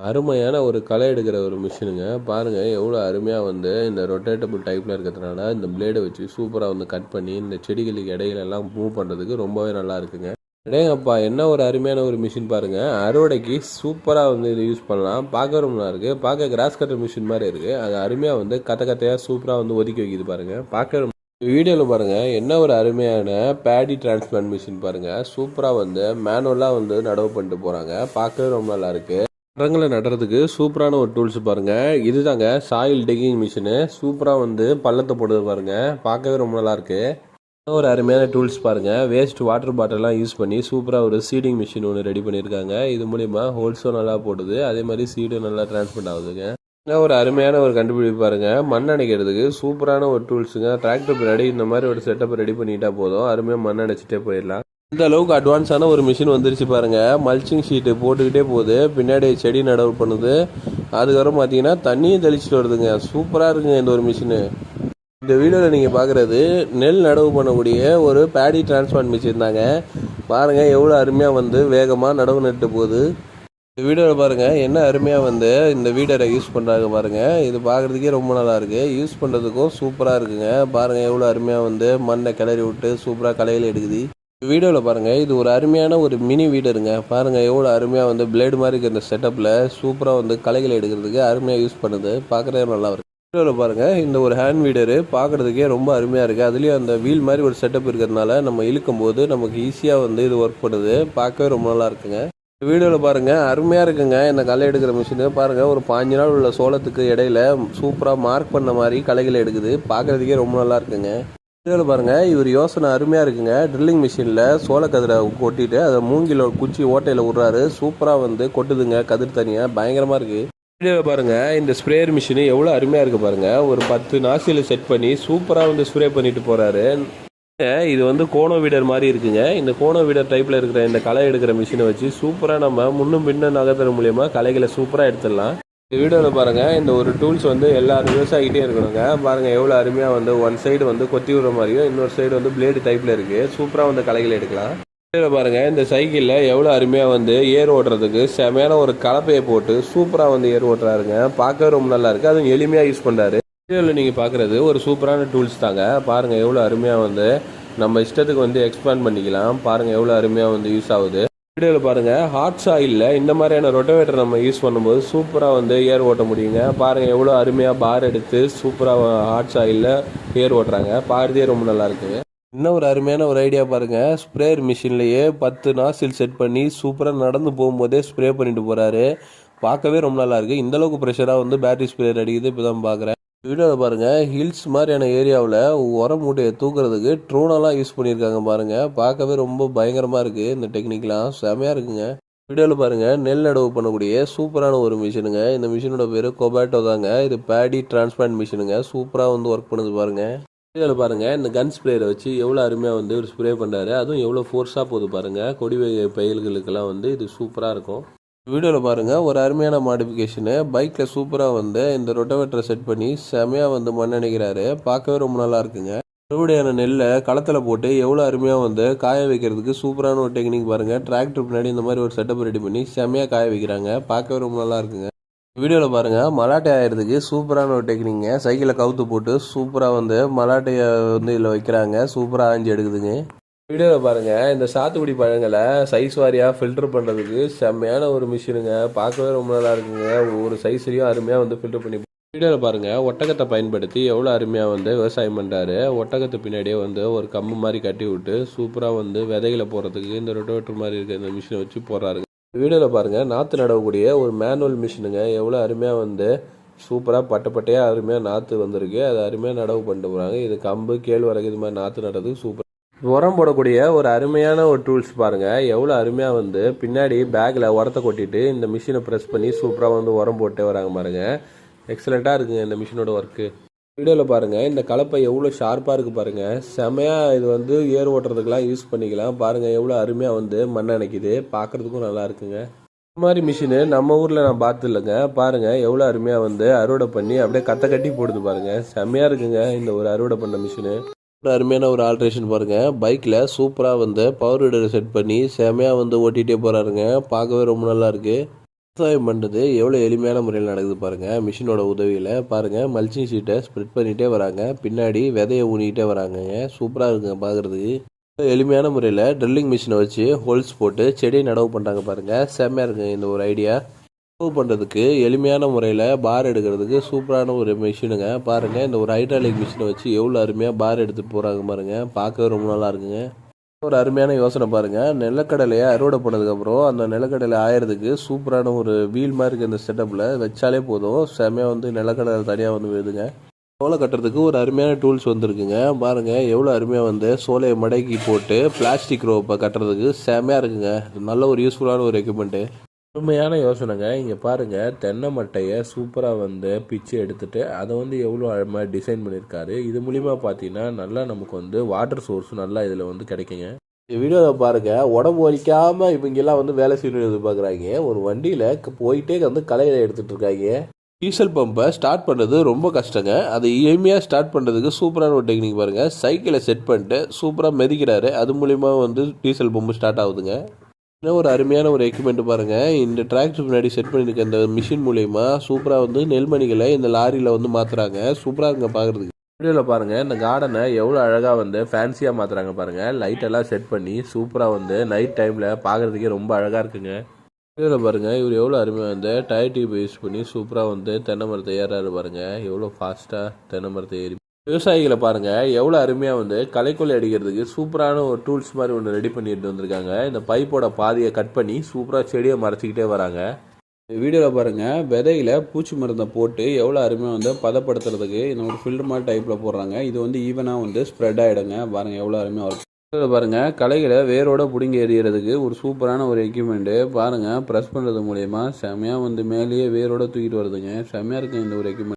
அருமையான ஒரு களை எடுக்கிற ஒரு மிஷினுங்க. பாருங்கள் எவ்வளோ அருமையாக வந்து இந்த ரொட்டேட்டபிள் டைப்பில் இருக்கிறதுனால இந்த பிளேடை வச்சு சூப்பராக வந்து கட் பண்ணி இந்த செடிகளுக்கு இடையிலெல்லாம் மூவ் பண்ணுறதுக்கு ரொம்பவே நல்லா இருக்குங்க. டேங்கப்பா என்ன ஒரு அருமையான ஒரு மிஷின் பாருங்கள் அறுவடைக்கு சூப்பராக வந்து இது யூஸ் பண்ணலாம். பார்க்க ரொம்ப நல்லா இருக்குது பார்க்க கிராஸ் கட்டர் மிஷின் மாதிரி இருக்குது அது அருமையாக வந்து கத்த கத்தையாக சூப்பராக வந்து ஒதுக்கி வைக்கிது பாருங்கள் பார்க்க வீடியோவில் பாருங்கள் என்ன ஒரு அருமையான பேடி டிரான்ஸ்பிளான்ட் மிஷின் பாருங்கள் சூப்பராக வந்து மேனுவலாக வந்து நடவு பண்ணிட்டு போகிறாங்க பார்க்கவே ரொம்ப நல்லா இருக்குது மரங்களை நடுறதுக்கு சூப்பரான ஒரு டூல்ஸ் பாருங்க. இதுதாங்க சாயில் டிகிங் மிஷினு சூப்பராக வந்து பள்ளத்தை போடுது பாருங்க. பார்க்கவே ரொம்ப நல்லாயிருக்கு ஒரு அருமையான டூல்ஸ் பாருங்கள் வேஸ்ட் வாட்டர் பாட்டிலாம் யூஸ் பண்ணி சூப்பராக ஒரு சீடிங் மிஷின் ஒன்று ரெடி பண்ணியிருக்காங்க இது மூலிமா ஹோல்ஸும் நல்லா போடுது. அதே மாதிரி சீடும் நல்லா டிரான்ஸ்போர்ட் ஆகுதுங்க. இன்னும் ஒரு அருமையான ஒரு கண்டுபிடிப்பு பாருங்க. மண் அணைக்கிறதுக்கு சூப்பரான ஒரு டூல்ஸுங்க டிராக்டர் பின்னாடி இந்த மாதிரி ஒரு செட்டப் ரெடி பண்ணிட்டா போதும். அருமையாக மண் அணைச்சிட்டே போயிடலாம். இந்த அளவுக்கு அட்வான்ஸான ஒரு மிஷின் வந்துருச்சு பாருங்க. மல்ச்சிங் ஷீட்டு போட்டுக்கிட்டே போகுது. பின்னாடி செடி நடவு பண்ணுது. அதுக்கப்புறம் பார்த்தீங்கன்னா தண்ணியும் தெளிச்சிட்டு வருதுங்க. சூப்பராக இருக்குங்க இந்த ஒரு மிஷினு இந்த வீடியோவில் நீங்கள் பார்க்குறது நெல் நடவு பண்ணக்கூடிய ஒரு பேடி டிரான்ஸ்பிளான்ட் மிஷின் தாங்க. பாருங்கள் எவ்வளோ அருமையாக வந்து வேகமாக நடவு நட்டு போகுது. இந்த வீடியோவில் பாருங்கள் என்ன அருமையாக வந்து இந்த வீடரை யூஸ் பண்ணுறாங்க பாருங்கள் இது பார்க்குறதுக்கே ரொம்ப நல்லா இருக்குது யூஸ் பண்ணுறதுக்கும் சூப்பராக இருக்குங்க. பாருங்கள் எவ்வளோ அருமையாக வந்து மண்ணை கிளறி விட்டு சூப்பராக கலையில் எடுக்குது. வீடியோவில் பாருங்கள் இது ஒரு அருமையான ஒரு மினி வீடருங்க பாருங்கள் எவ்வளோ அருமையாக வந்து பிளேடு மாதிரி இருக்கிற செட்டப்பில் சூப்பராக வந்து கலைகள் எடுக்கிறதுக்கு அருமையாக யூஸ் பண்ணுது. பார்க்குறதே நல்லா இருக்கு. வீடியோவில் பாருங்கள் இந்த ஒரு ஹேண்ட் வீடரு பார்க்குறதுக்கே ரொம்ப அருமையாக இருக்குது அதுலேயும் அந்த வீல் மாதிரி ஒரு செட்டப் இருக்கிறதுனால நம்ம இழுக்கும் போது நமக்கு ஈஸியாக வந்து இது ஒர்க் பண்ணுது. பார்க்கவே ரொம்ப நல்லா இருக்குங்க. வீடியோவில் பாருங்கள் அருமையாக இருக்குங்க. இந்த களை எடுக்கிற மிஷினு பாருங்கள் ஒரு பாஞ்சு நாள் உள்ள சோளத்துக்கு இடையில சூப்பராக மார்க் பண்ண மாதிரி களைகளை எடுக்குது. பார்க்குறதுக்கே ரொம்ப நல்லா இருக்குங்க. இதில் பாருங்கள் இவர் யோசனை அருமையாக இருக்குங்க. ட்ரில்லிங் மிஷினில் சோளக்கதிரை கொட்டிட்டு அதை மூங்கில குச்சி ஓட்டையில் விட்றாரு. சூப்பராக வந்து கொட்டுதுங்க கதிர் தனியாக பயங்கரமாக இருக்குது வீடியோவில் பாருங்கள் இந்த ஸ்ப்ரேயர் மிஷினு எவ்வளோ அருமையாக இருக்குது பாருங்கள் ஒரு பத்து நாசியில் செட் பண்ணி சூப்பராக வந்து ஸ்ப்ரே பண்ணிட்டு போகிறாரு இது வந்து கோணோ வீடர் மாதிரி இருக்குங்க. இந்த கோணோ வீடர் டைப்பில் இருக்கிற இந்த களை எடுக்கிற மிஷினை வச்சு சூப்பராக நம்ம முன்னும் பின்னும் நகர்த்துற மூலியமாக களைகளை சூப்பராக எடுத்துடலாம். இந்த வீடியோவில் பாருங்கள் இந்த ஒரு டூல்ஸ் வந்து எல்லாரும் விவசாயிக்கிட்டே இருக்கணுங்க. பாருங்கள் எவ்வளோ அருமையாக வந்து ஒன் சைடு வந்து கொத்தி விடுற மாதிரியும் இன்னொரு சைடு வந்து பிளேடு டைப்பில் இருக்குது சூப்பராக வந்து களைகள் எடுக்கலாம். வீடியோவில் பாருங்கள் இந்த சைக்கிளில் எவ்வளோ அருமையாக வந்து ஏர் ஓட்டுறதுக்கு செமையான ஒரு கலப்பையை போட்டு சூப்பராக வந்து ஏர் ஓட்டுறாருங்க. பார்க்கவே ரொம்ப நல்லா இருக்குது அதுவும் எளிமையாக யூஸ் பண்ணுறாரு வீடியோவில் நீங்கள் பார்க்குறது ஒரு சூப்பரான டூல்ஸ் தாங்க. பாருங்கள் எவ்வளோ அருமையாக வந்து நம்ம இஷ்டத்துக்கு வந்து எக்ஸ்பேண்ட் பண்ணிக்கலாம். பாருங்கள் எவ்வளோ அருமையாக வந்து யூஸ் ஆகுது. வீடியோவில் பாருங்கள் ஹாட் சாயிலில் இந்த மாதிரியான ரொட்டவேட்டர் நம்ம யூஸ் பண்ணும்போது சூப்பராக வந்து ஏர் ஓட்ட முடியுங்க. பாருங்கள் எவ்வளோ அருமையாக பார் எடுத்து சூப்பராக ஹாட் சாயிலில் ஏர் ஓட்டுறாங்க. பாரதியே ரொம்ப நல்லா இன்னும் ஒரு அருமையான ஒரு ஐடியா பாருங்கள் ஸ்ப்ரேயர் மிஷின்லேயே பத்து நாசில் செட் பண்ணி சூப்பராக நடந்து போகும்போதே ஸ்ப்ரே பண்ணிட்டு போகிறாரு பார்க்கவே ரொம்ப நல்லாயிருக்கு இந்தளவுக்கு ப்ரெஷராக வந்து பேட்டரி ஸ்ப்ரேயர் அடிக்குது. இப்போ தான் பார்க்குறேன் வீடியோவில் பாருங்கள் ஹில்ஸ் மாதிரியான ஏரியாவில் உரம் மூட்டையை தூக்குறதுக்கு ட்ரோனெல்லாம் யூஸ் பண்ணியிருக்காங்க பாருங்கள் பார்க்கவே ரொம்ப பயங்கரமாக இருக்குது இந்த டெக்னிக்லாம் செமையாக இருக்குங்க. வீடியோவில் பாருங்கள் நெல் நடவு பண்ணக்கூடிய சூப்பரான ஒரு மிஷினுங்க. இந்த மிஷினோட பேர் கொபாட்டோ தாங்க. இது பேடி டிரான்ஸ்பிளான்ட் மிஷினுங்க. சூப்பராக வந்து ஒர்க் பண்ணுது பாருங்கள் வீடியோவில் பாருங்கள் இந்த கன் ஸ்ப்ரேயரை வச்சு எவ்வளோ அருமையாக வந்து ஒரு ஸ்ப்ரே பண்ணுறாரு அதுவும் எவ்வளோ ஃபோர்ஸாக போகுது பாருங்கள் கொடி வகை பயிர்களுக்கெல்லாம் வந்து இது சூப்பராக இருக்கும். வீடியோவில் பாருங்கள் ஒரு அருமையான மாடிஃபிகேஷனு பைக்கில் சூப்பராக வந்து இந்த ரொட்டவேட்டரை செட் பண்ணி செமையாக வந்து மண் பார்க்கவே ரொம்ப நல்லா இருக்குங்க. அறுவடையான நெல்லை களத்தில் போட்டு எவ்வளோ அருமையாக வந்து காய வைக்கிறதுக்கு சூப்பரான ஒரு டெக்னிக் பாருங்கள் டிராக்டர் பின்னாடி இந்த மாதிரி ஒரு செட்டப் ரெடி பண்ணி செமையாக காய வைக்கிறாங்க. பார்க்கவே ரொம்ப நல்லா இருக்குங்க. வீடியோவில் பாருங்கள் மலாட்டை ஆயிடுறதுக்கு சூப்பரான ஒரு டெக்னிக்ங்க சைக்கிளை கவுத்து போட்டு சூப்பராக வந்து மலாட்டையை வந்து இதில் வைக்கிறாங்க. சூப்பராக ஆஞ்சி எடுக்குதுங்க. வீடியோவில் பாருங்கள் இந்த சாத்துக்குடி பழங்களை சைஸ் வாரியாக ஃபில்டர் பண்ணுறதுக்கு செம்மையான ஒரு மிஷினுங்க பார்க்கவே ரொம்ப நல்லா இருக்குங்க. ஒவ்வொரு சைஸ்லையும் அருமையாக வந்து ஃபில்டர் பண்ணி வீடியோவில் பாருங்கள் ஒட்டகத்தை பயன்படுத்தி எவ்வளோ அருமையாக வந்து விவசாயம் பண்ணுறாரு ஒட்டகத்து பின்னாடியே வந்து ஒரு கம்பு மாதிரி கட்டி விட்டு சூப்பராக வந்து விதைகளை போடுறதுக்கு இந்த ரொட்டோவேட்டர் மாதிரி இருக்க இந்த மிஷினை வச்சு போடுறாருங்க. வீடியோவில் பாருங்கள் நாற்று நடவக்கூடிய ஒரு மேனுவல் மிஷினுங்க எவ்வளோ அருமையாக வந்து சூப்பராக பட்டை பட்டையாக அருமையாக நாற்று வந்திருக்கு. அது அருமையாக நடவு பண்ணிட்டு போகிறாங்க இது கம்பு கேழ்வரகு இது மாதிரி நாற்று நடுறதுக்கு சூப்பர் உரம் போடக்கூடிய ஒரு அருமையான ஒரு டூல்ஸ் பாருங்கள் எவ்வளோ அருமையாக வந்து பின்னாடி பேக்கில் உரத்தை கொட்டிட்டு இந்த மிஷினை ப்ரெஸ் பண்ணி சூப்பராக வந்து உரம் போட்டே வராங்க பாருங்கள் எக்ஸலண்ட்டாக இருக்குங்க இந்த மிஷினோட ஒர்க்கு வீடியோவில் பாருங்கள் இந்த கலப்பை எவ்வளோ ஷார்ப்பாக இருக்குது பாருங்கள் செமையாக இது வந்து ஏர் ஓட்டுறதுக்கெலாம் யூஸ் பண்ணிக்கலாம். பாருங்கள் எவ்வளோ அருமையாக வந்து மண் அணைக்குது. பார்க்குறதுக்கும் நல்லா இருக்குங்க. இந்த மாதிரி மிஷினு நம்ம ஊரில் நான் பார்த்து இல்லைங்க பாருங்கள் எவ்வளோ அருமையாக வந்து அறுவடை பண்ணி அப்படியே கத்த கட்டி போடுது பாருங்கள் செம்மையாக இருக்குங்க இந்த ஒரு அறுவடை பண்ண மிஷினு ஒரு அருமையான ஒரு ஆல்ட்ரேஷன் பாருங்கள் பைக்கில் சூப்பராக வந்து பவர் விடரை செட் பண்ணி செமையாக வந்து ஓட்டிகிட்டே போகிறாருங்க பார்க்கவே ரொம்ப நல்லா இருக்குது விவசாயம் பண்ணுறது எவ்வளோ எளிமையான முறையில் நடக்குது பாருங்கள் மிஷினோட உதவியில் பாருங்கள் மல்ச்சிங் ஷீட்டை ஸ்ப்ரெட் பண்ணிகிட்டே வராங்க. பின்னாடி விதையை ஊனிக்கிட்டே வராங்கங்க. சூப்பராக இருக்குங்க பார்க்குறதுக்கு எளிமையான முறையில் ட்ரில்லிங் மிஷினை வச்சு ஹோல்ஸ் போட்டு செடியை நடவு பண்ணுறாங்க பாருங்கள் செம்மையாக இருக்குங்க இந்த ஒரு ஐடியா நடவு பண்ணுறதுக்கு எளிமையான முறையில் பார் எடுக்கிறதுக்கு சூப்பரான ஒரு மிஷினுங்க பாருங்கள் இந்த ஒரு ஹைட்ராலிக் மிஷினை வச்சு எவ்வளோ அருமையாக பார் எடுத்துகிட்டு போகிறாங்க பாருங்கள் பார்க்கவே ரொம்ப நல்லா இருக்குங்க. ஒரு அருமையான யோசனை பாருங்கள் நிலக்கடலையை அறுவடை பண்ணதுக்கப்புறம் அந்த நிலக்கடலை ஆயிரத்துக்கு சூப்பரான ஒரு வீல் மாதிரி இருக்குது இந்த செட்டப்பில் வச்சாலே போதும். செமையாக வந்து நிலக்கடலை தனியாக வந்து விழுதுங்க. சோலை கட்டுறதுக்கு ஒரு அருமையான டூல்ஸ் வந்துருக்குங்க. பாருங்கள் எவ்வளோ அருமையாக வந்து சோலையை மடக்கி போட்டு பிளாஸ்டிக் ரோப்பை கட்டுறதுக்கு செமையாக இருக்குங்க. நல்ல ஒரு யூஸ்ஃபுல்லான ஒரு எக்யூப்மெண்ட்டு அருமையான யோசனைங்க. இங்கே பாருங்கள் தென்னை மட்டையை சூப்பராக வந்து பிச்சு எடுத்துட்டு அதை வந்து எவ்வளோ அழகாக டிசைன் பண்ணியிருக்காரு இது மூலிமா பார்த்தீங்கன்னா நல்லா நமக்கு வந்து வாட்டர் சோர்ஸும் நல்லா இதில் வந்து கிடைக்குங்க. இந்த வீடியோவை பாருங்கள் உடம்பு வலிக்காமல் இவங்கெல்லாம் வந்து வேலை செய்யணும்னு எதிர்பார்க்குறாங்க. ஒரு வண்டியில் போயிட்டே வந்து கலையில எடுத்துகிட்டு இருக்காங்க. டீசல் பம்பை ஸ்டார்ட் பண்ணுறது ரொம்ப கஷ்டங்க. அதை எளிமையாக ஸ்டார்ட் பண்ணுறதுக்கு சூப்பரான ஒரு டெக்னிக் பாருங்கள் சைக்கிளை செட் பண்ணிட்டு சூப்பராக மெதிக்கிறாரு. அது மூலிமா வந்து டீசல் பம்பு ஸ்டார்ட் ஆகுதுங்க. இன்னும் ஒரு அருமையான ஒரு எக்யூப்மெண்ட் பாருங்கள் இந்த டிராக்டர் முன்னாடி செட் பண்ணியிருக்க இந்த மிஷின் மூலயமா சூப்பராக வந்து நெல்மணிகளை இந்த லாரியில் வந்து மாற்றுறாங்க சூப்பராக இங்கே பார்க்குறதுக்கு வீடியோவில் பாருங்கள் இந்த கார்டனை எவ்வளோ அழகாக வந்து ஃபேன்சியாக மாற்றுறாங்க பாருங்கள் லைட்டெல்லாம் செட் பண்ணி சூப்பராக வந்து நைட் டைமில் பார்க்குறதுக்கே ரொம்ப அழகாக இருக்குங்க. வீடியோவில் பாருங்கள் இவர் எவ்வளோ அருமையாக வந்து டயர் டியூப் யூஸ் பண்ணி சூப்பராக வந்து தென்னை மரத்தை ஏறாரு பாருங்கள் எவ்வளோ ஃபாஸ்ட்டாக தென்னை மரத்தை ஏறி விவசாயிகளை பாருங்கள் எவ்வளோ அருமையாக வந்து களைக்கொல்லி அடிக்கிறதுக்கு சூப்பரான ஒரு டூல்ஸ் மாதிரி ஒன்று ரெடி பண்ணிட்டு வந்திருக்காங்க. இந்த பைப்போட பாதியை கட் பண்ணி சூப்பராக செடியை மறைச்சிக்கிட்டே வராங்க. வீடியோவில் பாருங்கள் விதையில பூச்சி மருந்தை போட்டு எவ்வளோ அருமையாக வந்து பதப்படுத்துறதுக்கு இந்த ஒரு ஃபில்டர் மாதிரி டைப்பில் போடுறாங்க. இது வந்து ஈவனாக வந்து ஸ்ப்ரெட் ஆகிடுங்க பாருங்கள் எவ்வளோ அருமையாக இருக்கும் இதில் பாருங்கள் களைகளை வேரோட பிடுங்கி எறியறதுக்கு ஒரு சூப்பரான ஒரு எக்யூப்மெண்ட்டு பாருங்கள் ப்ரெஸ் பண்ணுறது மூலயமா செம்மையாக வந்து மேலேயே வேரோட தூக்கிட்டு வருதுங்க. செம்மையாக இருக்குது இந்த ஒரு எக்யூப்மெண்ட்